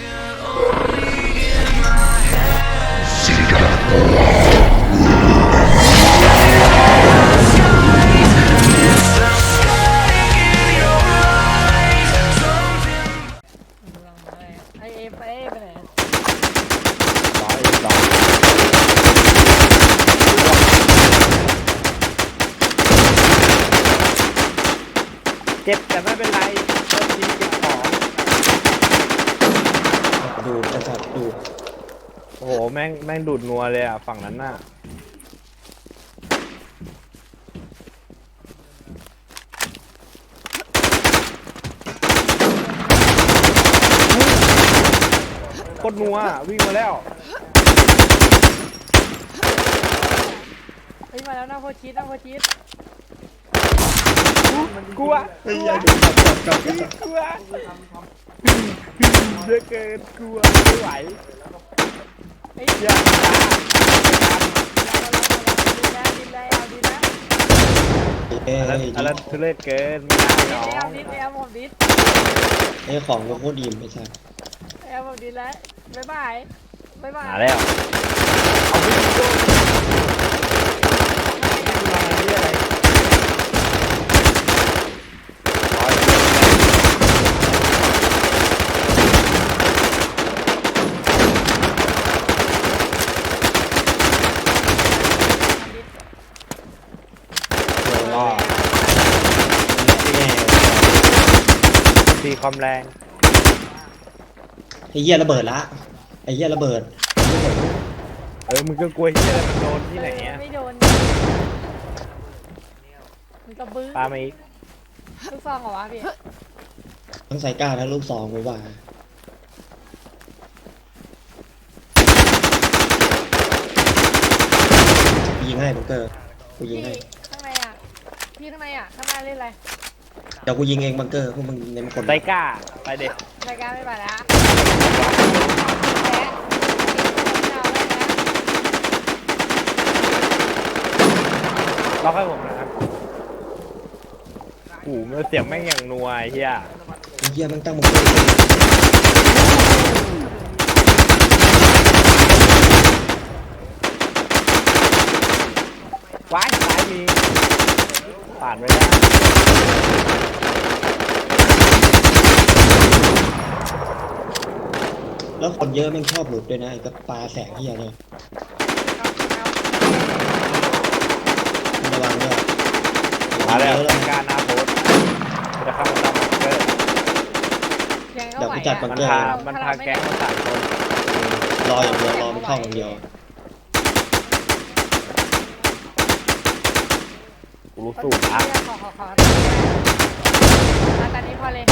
ไอเอฟไอเอฟไปไหนร้อยสองเจ็บแต่ไม่เป็นไรก็ทีเก็บของ ดูดประสาทดูดโอ้โหแม่งแม่งดูดนัวเลยอะฝั่งนั้นน่ะโคตรนัวอะวิ่งมาแล้วเฮ้ยมาแล้วหน้าโคชิดหน้าโคชิดกลัวเฮ้ยอย่าดูดกับกับกับกลัว เยอะเกินกลัวไม่ไหวเฮ้ยาดีนะดีนะเอาดีนะเอ้ยอะไรอะไรทุเรศเกินไม่ได้น้อเอางดิเอาผมดิไอ้ของก็โคตรดีไม่ใช่เอาผมดิแล้วบ๊ายบายบ๊ายบายมาแล้วเอาวิ่งโดนมาเรื่อยอะไรร้อย เดี๋ยวรอแน่ ตี ความแรง ไอ้เหี้ยระเบิดละไอ้เหี้ยระเบิด เออมึงก็กลัวที่อะไรมันโดนที่ไหนอะไม่โดนมันกระบื้อปามาอีกลูกซองเหรอวะพี่ทั้งใส่ก้าทั้งลูกซองไว้ว่ายิงให้บังเกอร์กูยิงพี่ให้ข้างในอะพี่ข้างในอะข้างในเล่นอะไร เดี๋ยวกูยิงเองบังเกอร์พวกมึงเน้นคนไตก้า ไปเด็กรายการไม่ไปแล้วแพ้เอาเลยนะล็อกให้ผมนะครับโอ้โหมันเสียงแม่งอย่างนัวไอ้เฮียไอ้เหี้ยมันตั้งบังเกอร์ว้ายซ้ายมี ผ่านไปได้แล้วคนเยอะแม่งชอบหลุดด้วยนะไอ้กระปลาแสงเหี้ยเนี่ยระวังด้วยมาแล้วเยอะไตก้าหน้าโพสต์มันจะเข้ามาตั้งบังเกอร์ยังก็เดี๋ยวไหวกูจัดอะบังมันเกอร์พามันพาแก๊งมาสามคนรออย่างเดียวรอมันเข้าอย่างเดียว รู้สู้อะขอขอขอมาตอนนี้พอเลย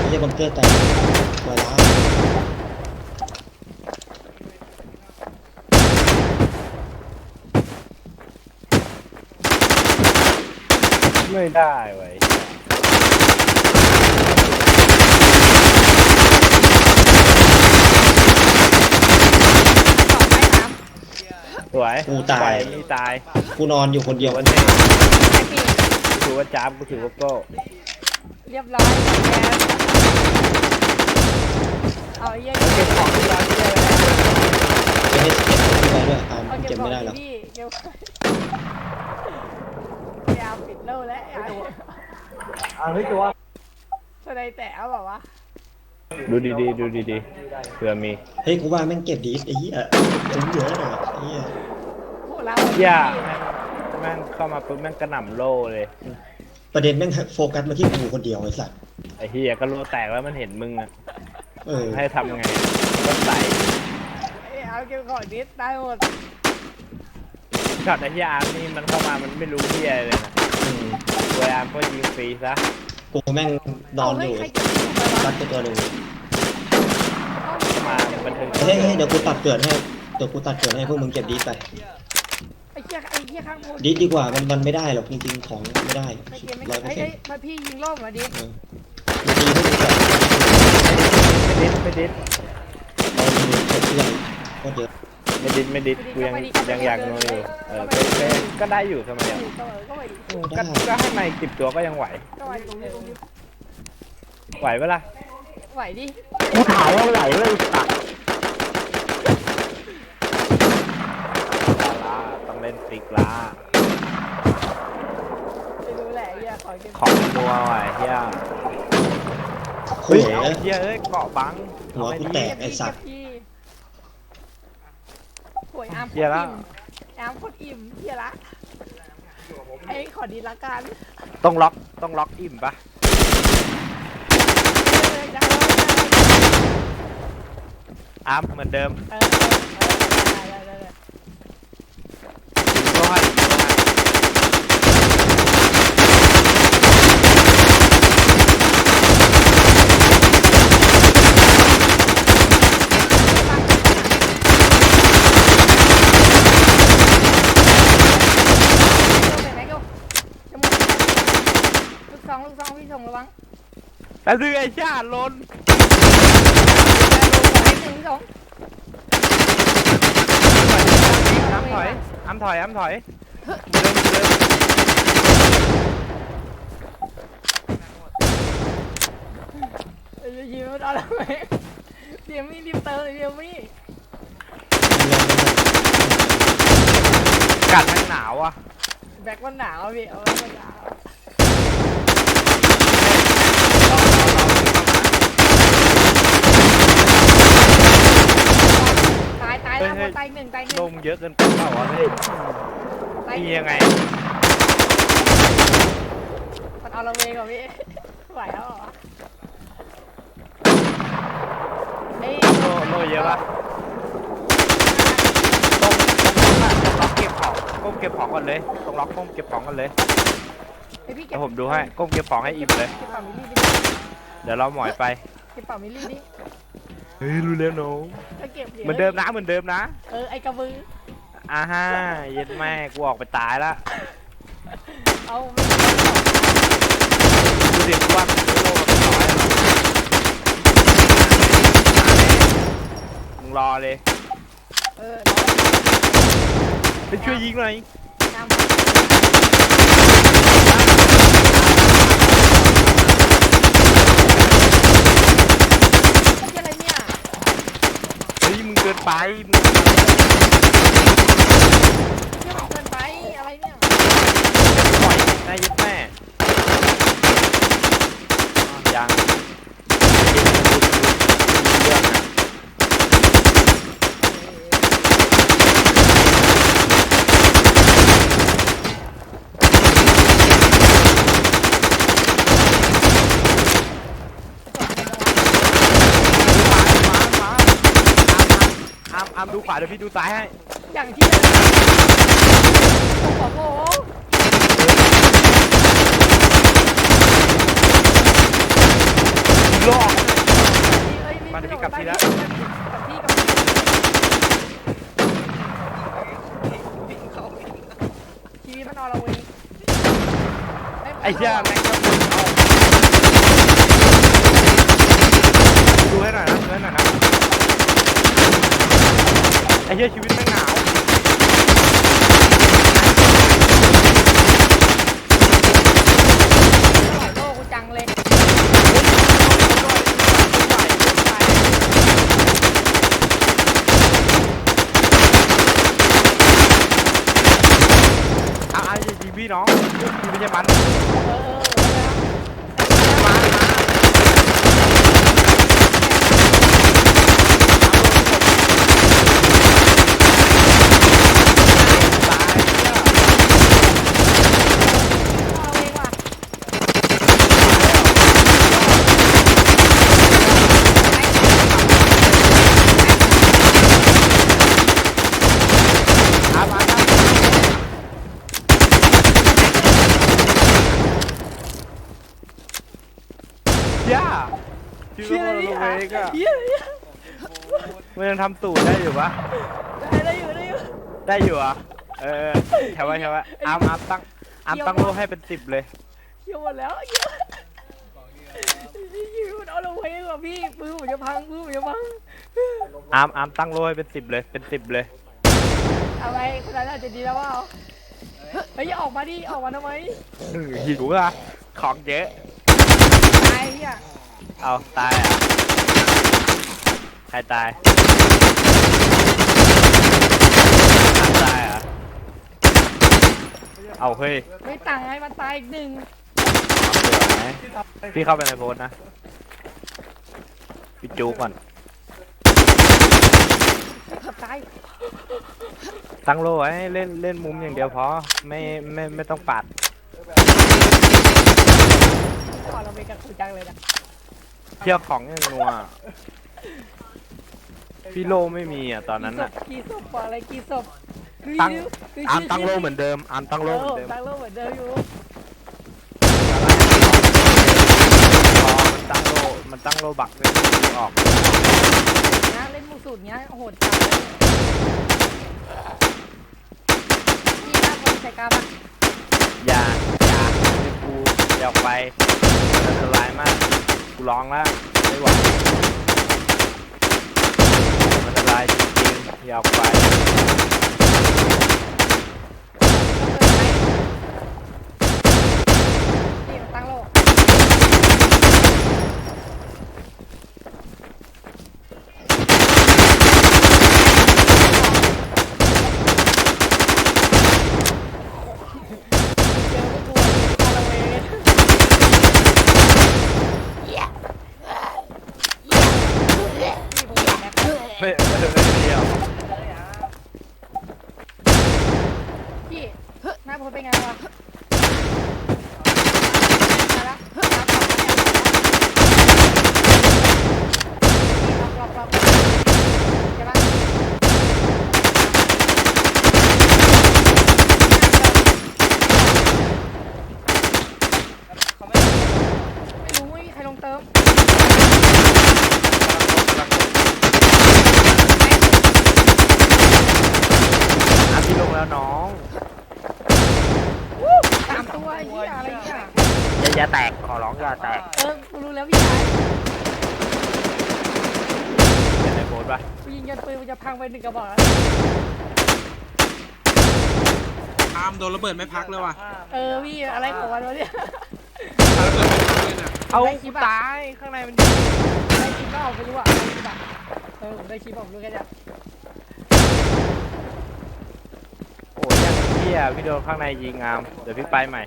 ไม่ใช่บังเกอร์แต่ไวรัสไม่ได้ไว้ย สองไม่สาม ส วยกูตายมีตายกูนอนอยู่คนเดียววันนี้ไอปีกูถือว่าจ้าบกูถือว่าโก้เรียบร้อยแล้วเอาไอ้เหี้ยเก็บของที่ร้านที่ได้แล้วจะให้เก็บคนที่ไปด้วยตามเอาเก็เก็บบขอไม่งได้หรอกที่พี่เก็บยาวปิดโล่แล้วอ่าเฮ้ยตัวแสดงแต่เอาแบบว่า ดูดีๆดูดีๆเผื่อมีเฮ้ยกูว่าแม่งเก็บดีไอ้เหี้ยถึงเยอะหน่อยไอ้เหี้ยพวกเราอย่าแม่งเข้ามาปุ๊บแม่งกระหน่ำโล่เลย ประเด็นแม่งโฟกัสมาที่กูคนเดียวไอ้สัตว์ไอ้เฮียก็โล่แตกแล้วมันเห็นมึงอะเออให้ทำไงก็ใส่เอาเก็บของนิดตายหมดช็อตไอ้เฮียอาร์มนี่มันเข้ามามันไม่รู้เฮียเลยนะอืมตัวอาร์มก็ยิงฟรีซะกูแม่งนอนอยู่ เาเฮ้ใครเก็บของไปวะ ตัดไปตัวหนึ่งมาบันเทิงเฮ้ยเฮ้ยเดี๋ยวกูตัดเกิดให้ เดี๋ยวกูตัดเกิดให้พวกมึงเก็บดีไป ไอ้เหี้ยไอ้เหี้ยข้างบนดีดีกว่ามันมันไม่ได้หรอกจริงๆของไม่ได้ไม่เก็บไม่ร้เก็อบยเปอเฮ้ร์ยเซ็นต์เฮ้ยมาพี่ยิงล่มมาดิเออมันดีพวกมึงแบบไม่ดิดไม่ดิดตอนมึงใช้เพื่อนก็เยอะไม่ดิดไม่ดิดกูยังยังอยากนัวอยู่เออก็ก็ก็ได้อยู่ทำไมอะก็เออก็ไปดิก็ก็ให้มาอีกสิบตัวก็ยังไหว ก็ไปดิ ไหวเวล่ะไหวดิ กูถามว่าไหวเลยสัตว์ต้องเล่นฟิกละไม่รู้แหละไอ้เหี้ยขอเก็บของตัวว่ะเฮียเฮ้ยเอาเฮียเอ้ยเกาะบังหัวกู แตกไอ้สัตว์พี่หวยอาร์มโคตเฮียรละอิ่มอาร์มโคตรอิ่มเฮียละไอ้ขอดีละกัน ต้องล็อกต้องล็อกอิ่มปะ เออจะเอา อาร์มเหมือนเดิมเออได้ได้ได้ได้ก็ให้ไปไหนกูจะหมดลูกสองลูกสองพี่ส่งระวังแล้วดื้อไอ้ชาติลน หนึ่งสอง อ้ำถ ถอยอ้ำถอยเดี๋ยเออยิ้มมันเอาแล้วไหมเดี๋ยวมีรีบเติมเดี๋ยวมีกัดแม่งหนาวอะแบ็คมันหนาวอะพี่เอาไว้มันหนาวตายตายแล้ว ตายหนึ่งตายหนึ่ลงมเยอะเกินไปเปล่าวะเฮ้ยตายหนี่นึ่ยังไงมันเอาเราเองก่อนพี่ไหวแล้วเหรอเอ้ยโลโลเยอะปะต้องต้องล็อกเก็บของก้มเก็บของก่อนเลยต้องล็อกก้มเก็บของก่อนเลยเอ้ยพี่เก็เดี๋บยวผมดูให้ก้มเก็บของให้อิ่มเลย เก็บเป่ามิลลี่ดิเดี๋ยวเราหมอยไป เก็บเป่ามิลลี่ดิ เฮ้ยรู้แล้วน้องก็เก็บเหมือนเดิมนะเหมือนเดิมนะเออไอ้กระบืออ่าฮะเย็ดแม่กูออกไปตายละเอาดูดิว่ามันซื้อโลละร้อยมึงรอเลยเออไปช่วยยิงหน่อย น้ำ อะไรเนี่ย เฮ้ยมึงเกินไปมึงเรื่องเกินไปอะไรเนี่ยปล่อยได้เย็ดแม่ยังเรื่องนะ อามอามดู ขวาเดี๋ยวพี่ดูซ้ายให้อย่างที่เลยโอ้โหโลกเอ้ยมาเดี๋ยวพี่กลับทีละกลับที่กลับที่ชีวิตมันนอนเราเอง ไอ้เหี้ยแม่งก็มึงเอาดูให้หน่อยนะดูให้หน่อยนะไอ้เหี้ยชีวิตแม่งหนาวหลายโลกูจังเลยเอาไอ้ยิงพี่น้องยิงไม่ใช่มัน เออเออ มามาตายเหี้ย เอาเองว่ะ อามาครับ ย่าชื่อเชี่ยโลอะไรโลเนี่ยเวกอะเชี่ยอะไรเนี่ยมันยังทำตูดได้อยู่ปะได้ได้อยู่ได้อยู่ ได้อยู่อะเออแถวไว้แถวไว้อาร์มอาร์มตั้งอาร์มตั้งโลให้เป็นสิบเลยเชี่ยวหมดแล้วเชี่ยวชีวิตมันเอาเราเองว่ะพี่มือผมจะพังมือผมจะพังอาร์มอาร์มตั้งโลให้เป็นสิบเลยเป็นสิบเลย อะไรคนนั้นอาจจะดีแล้วว่าเฮ้ยออกมาดิออกมาทำไมหิวอะของเยอะ ตายเนี่ยเอาตายอะใครตายอามตายอะเอาเฮ้ยไม่ต่างไงมันตายอีกหนึ่งเอาเหลือไหมพี่เข้าไปในโพสต์นะพี่จูก่อนขับตายตั้งโลไว้เล่นเล่นมุมอย่างเดียวพอไม่ไม่ไม่ต้องปัด ก่อนเราไปกันคุยจังเลยนะเที่ยวของอย่างนัวพี่โลไม่มีอะตอนนั้นกี่ศอะพกี่ศพบอกอะไรกี่ศพตั้งคืออามชื่ตั้งโลเหมือนเดิมอามตั้งโลเหมือนเดิมตั้งโลเหมือนเดิมอยู่พอมันตั้งโลมันตั้งโลบักไม่ได้ออกนะเล่นมูสูตรเนี้ยโหดจังเลยพี่หน้าคนใส่กาบะอย่าอย่าให้กูอย่าออกไปมัน อันตรายมาก กูร้องแล้ว ไม่ไหวมันอันตรายจริงๆอย่ากไป นี่มันตั้งโลก เจอไม่กลัวคาราเวนนี่ผมเห็นแม็กซ์ ไม่ไม่ไม่เดียว พี่ หน้าโพสเป็นไงวะมาละรับรับรับรับใช่ปะไม่รู้ไม่มีใครลงเติม อะพี่ลงแล้วน้อง สามตัวไอ้เหี้ยอะไรเนี่ย อย่าอย่าแตกข อร้องอย่าแตกเออกูรู้แล้วพี่ชายเป็นในโพสต์ปะกูยิงยันปืนมันจะพังไปหนึ่งกระบอกแล้วอามโดนระเบิดไม่พักเลยว่ะเออพี่อะไรของมันวะเนี่ยเอาระเบิดไม่พักเลยเนี่ยเอาได้คลิกูปอะตายข้างในมันได้คลิปก็เอาไปรู้อะได้คลิปอะเออผมได้คลิปผมรู้แค่เนี้ยโอ้ยยังเที่ยพี่โดนข้างในยิงอาม เดี๋ยวพี่ไปใหม่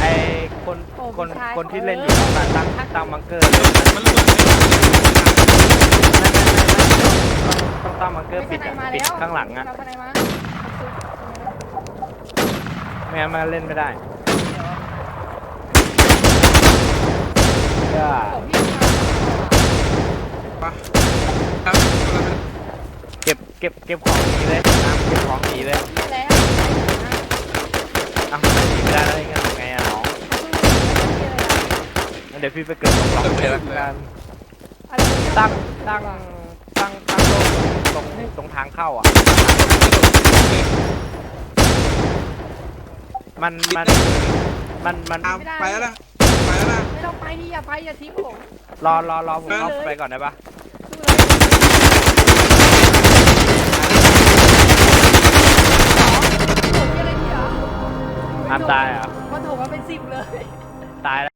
ไอ คนคนคนที่เล่นอยู่ตรงนั้นตั้งตั้งบังเกอร์เลยมันระเบิดไม่พักเลยต้องตั้งบังเกอร์ไม่ปิใช่ดไหนอะมาปิดแล้วข้างหลังอะเราข้างในมาไม่งั้นมันเล่นไม่ได้ก็โอ้พี่มาปะครับคนละเป็นเก็บเก็บเก็บของหนีเลยน้ำเก็บของหนีเลยพี่แล้วอ้าวหนีไม่ได้แล้วยังไงอะน้องงั้น เดี๋ยวพี่ไปเกิดตรงหลอกเลยละกันตั้งตั้งตั้งตั้งโลตรงตรงตรงทางเข้าอะ มันมันมันมันอามไปแล้วนะไปแล้วนะไม่ต้องไปดิอย่าไปอย่าทิ้งผมรอรอรอผมเอาไปก่อนได้ปะสู้เลยโอ้ยอะไรเนี่ยอามตายอะมาถูกมาเป็นสิบเลย ตายแล้ว